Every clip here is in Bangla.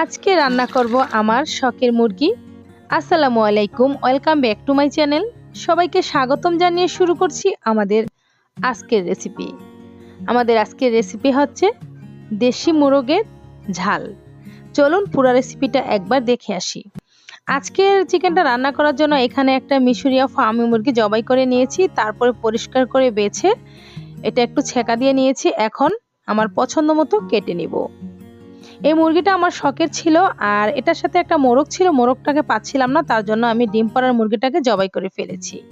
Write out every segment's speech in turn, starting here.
আজকে রান্না করব আমার শখের মুরগি। আসসালামু আলাইকুম, welcome back to my channel. সবাইকে স্বাগতম জানিয়ে শুরু করছি আমাদের আজকের রেসিপি। আমাদের আজকের রেসিপি হচ্ছে দেশি মোরগের ঝাল। চলুন পুরো রেসিপিটা একবার দেখে আসি। আজকের চিকেনটা রান্না করার জন্য এখানে একটা মিশরিয়া ফার্মি মুরগি জবাই করে নিয়েছি, তারপরে পরিষ্কার করে বেছে, এটা একটু ছেঁকা দিয়ে নিয়েছি। এখন আমার পছন্দ মতো কেটে নিব। এই মুরগিটা আমার শখের ছিল আর এটার সাথে একটা মোরগ ছিল, মোরগটাকে পাচ্ছিলাম না, তার জন্য আমি ডিম পাড়ার মুরগিটাকে জবাই করে ফেলেছি।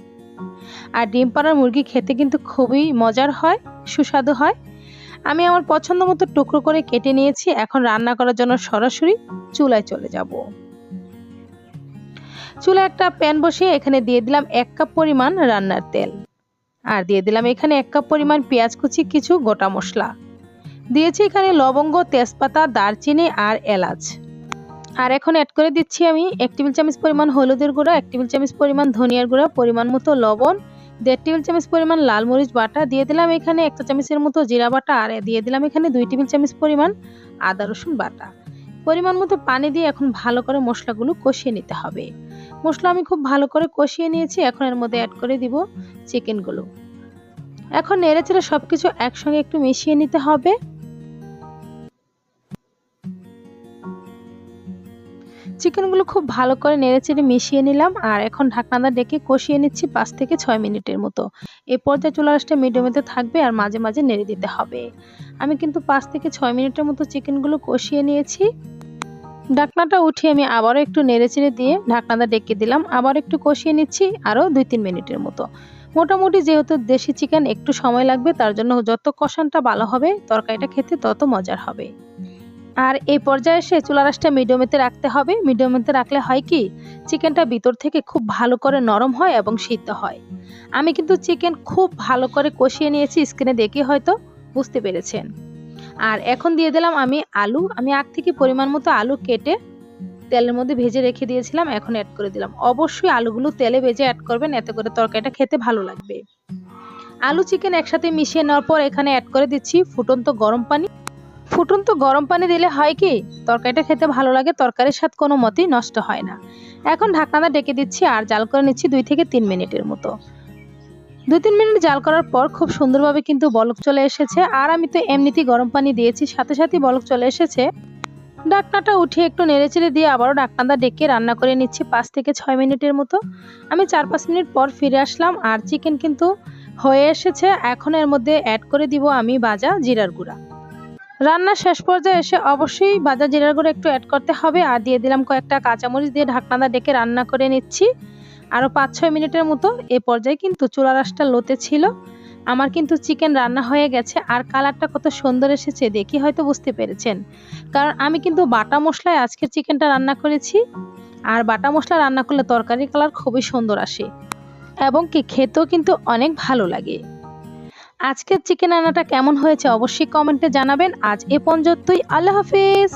আর ডিম পাড়ার মুরগি খেতে কিন্তু খুবই মজার হয়, সুস্বাদু হয়। আমি আমার পছন্দ মতো টুকরো করে কেটে নিয়েছি, এখন রান্না করার জন্য সরাসরি চুলায় চলে যাব। চুলায় একটা প্যান বসিয়ে এখানে দিয়ে দিলাম এক কাপ পরিমাণ রান্নার তেল। আর দিয়ে দিলাম এখানে এক কাপ পরিমাণ পেঁয়াজ কুচি, কিছু গোটা মশলা। দিয়েছি এখানে লবঙ্গ, তেজপাতা, দারচিনি আর এলাচ। আর এখন অ্যাড করে দিচ্ছি আমি এক টেবিল চামচ পরিমাণ হলুদের গুঁড়া, এক টেবিল চামচ পরিমাণ ধনিয়ার গুঁড়া, পরিমাণ মতো লবণ, দেড় টেবিল চামচ পরিমাণ লাল মরিচ বাটা, দিয়ে দিলাম এখানে একটা চামচের মতো জিরা বাটা, আর দিয়ে দিলাম এখানে দুই টেবিল চামচ পরিমাণ আদা রসুন বাটা। পরিমাণ মতো পানি দিয়ে এখন ভালো করে মশলাগুলো কষিয়ে নিতে হবে। মশলা আমি খুব ভালো করে কষিয়ে নিয়েছি, এখন এর মধ্যে অ্যাড করে দিব চিকেনগুলো এখন নেড়ে চেড়ে সব কিছু একসঙ্গে একটু মিশিয়ে নিতে হবে। চিকেনগুলো খুব ভালো করে নেড়েচেড়ে মিশিয়ে নিলাম আর এখন ঢাকনাটা ডেকে কষিয়ে নিচ্ছি পাঁচ থেকে ছয় মিনিটের মতো। এই পর্যায়ে চুলা রাসটা মিডিয়ামেতে থাকবে আর মাঝে মাঝে নেড়ে দিতে হবে। আমি কিন্তু পাঁচ থেকে ছয় মিনিটের মতো চিকেনগুলো কষিয়ে নিয়েছি। ঢাকনাটা উঠিয়ে আমি আবারও একটু নেড়েচেড়ে দিয়ে ঢাকনাটা ডেকে দিলাম। আবার একটু কষিয়ে নিচ্ছি আরও দুই তিন মিনিটের মতো। মোটামুটি যেহেতু দেশি চিকেন একটু সময় লাগবে, তার জন্য যত কষানটা ভালো হবে, তরকারিটা খেতে তত মজার হবে। আর এই পর্যায়ে এসে চুলা রাসটা মিডিয়ামেতে রাখতে হবে। মিডিয়ামেতে রাখলে হয় কি চিকেনটা ভিতর থেকে খুব ভালো করে নরম হয় এবং সিদ্ধ হয়। আমি কিন্তু চিকেন খুব ভালো করে কষিয়ে নিয়েছি স্ক্রিনে দেখে হয়তো বুঝতে পেরেছেন। আর এখন দিয়ে দিলাম আমি আলু। আমি আগ থেকে পরিমাণ মতো আলু কেটে তেলের মধ্যে ভেজে রেখে দিয়েছিলাম, এখন অ্যাড করে দিলাম। অবশ্যই আলুগুলো তেলে ভেজে অ্যাড করবেন, এতে করে তরকারিটা খেতে ভালো লাগবে। আলু চিকেন একসাথে মিশিয়ে নেওয়ার পর এখানে অ্যাড করে দিচ্ছি ফুটন্ত গরম পানি। ফুটন্ত গরম পানি দিলে হয় কি? তরকারিটা খেতে ভালো লাগে, তরকারির স্বাদ কোনো মতেই নষ্ট হয় না। এখন ঢাকনাটা ডেকে দিচ্ছি আর জাল করে নিচ্ছি দুই থেকে তিন মিনিটের মতো। দুই তিন মিনিট জাল করার পর খুব সুন্দরভাবে কিন্তু বলক চলে এসেছে। আর আমি তো এমনিতেই গরম পানি দিয়েছি, সাথে সাথেই বলক চলে এসেছে। ডাকনাটা উঠিয়ে একটু নেড়েচেড়ে দিয়ে আবারও ডাকনাটা ডেকে রান্না করে নিচ্ছি পাঁচ থেকে ছয় মিনিটের মতো। আমি চার পাঁচ মিনিট পর ফিরে আসলাম আর চিকেন কিন্তু হয়ে এসেছে। এখন এর মধ্যে অ্যাড করে দিব আমি বাজা জিরার গুঁড়া। রান্নার শেষ পর্যায়ে এসে অবশ্যই ভাজা জিরার গুঁড়ো একটু অ্যাড করতে হবে। আর দিয়ে দিলাম কয়েকটা কাঁচামরিচ দিয়ে ঢাকনাটা ডেকে রান্না করে নিচ্ছি। আরও পাঁচ ছয় মিনিটের মতো এ পর্যায়ে কিন্তু চুলা রাসটা লোতে ছিল। আমার কিন্তু চিকেন রান্না হয়ে গেছে আর কালারটা কত সুন্দর এসেছে দেখি হয়তো বুঝতে পেরেছেন। কারণ আমি কিন্তু বাটা মশলায় আজকের চিকেনটা রান্না করেছি। আর বাটা মশলা রান্না করলে তরকারি কালার খুবই সুন্দর আসে। এবং কি খেতেও কিন্তু অনেক ভালো লাগে। আজকের চিকেন আনাটা কেমন হয়েছে অবশ্যই কমেন্টে জানাবেন। আজ এ পর্যন্তই আল্লাহ হাফিজ।